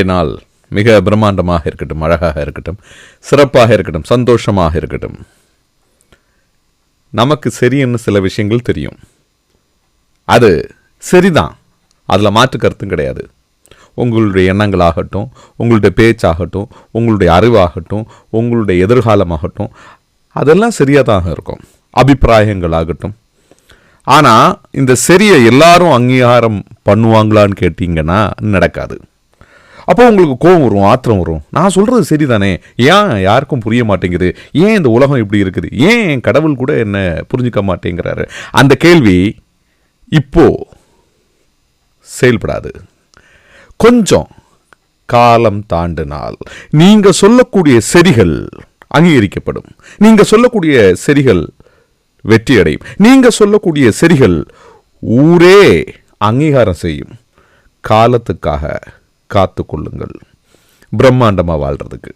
நாள் மிக பிரம்மாண்டமாக இருக்கட்டும் அழகாக இருக்கட்டும் சிறப்பாக இருக்கட்டும் சந்தோஷமாக இருக்கட்டும். நமக்கு சரின்னு சில விஷயங்கள் தெரியும். அது சரிதான் அதில் மாற்று கருத்தும் கிடையாது. உங்களுடைய எண்ணங்களாகட்டும் உங்களுடைய பேச்சாகட்டும் உங்களுடைய அறிவாகட்டும் உங்களுடைய எதிர்காலமாகட்டும் அதெல்லாம் சரியாக தான் இருக்கும். அபிப்பிராயங்கள் ஆகட்டும் ஆனால் இந்த சரியை எல்லாரும் அங்கீகாரம் பண்ணுவாங்களான்னு கேட்டிங்கன்னா நடக்காது. அப்போ உங்களுக்கு கோபம் வரும் ஆத்திரம் வரும். நான் சொல்கிறது சரிதானே? ஏன் யாருக்கும் புரிய மாட்டேங்குது? ஏன் இந்த உலகம் இப்படி இருக்குது? ஏன் என் கடவுள் கூட என்ன புரிஞ்சுக்க மாட்டேங்கிறாரு? அந்த கேள்வி இப்போ செயல்படாது. கொஞ்சம் காலம் தாண்டினால் நீங்கள் சொல்லக்கூடிய செடிகள் அங்கீகரிக்கப்படும். நீங்கள் சொல்லக்கூடிய செடிகள் வெற்றி அடையும் நீங்கள் சொல்லக்கூடிய செடிகள் ஊரே அங்கீகாரம் செய்யும். காலத்துக்காக காத்து கொள்ளுங்கள் பிரம்மாண்டமாக வாழ்கிறதுக்கு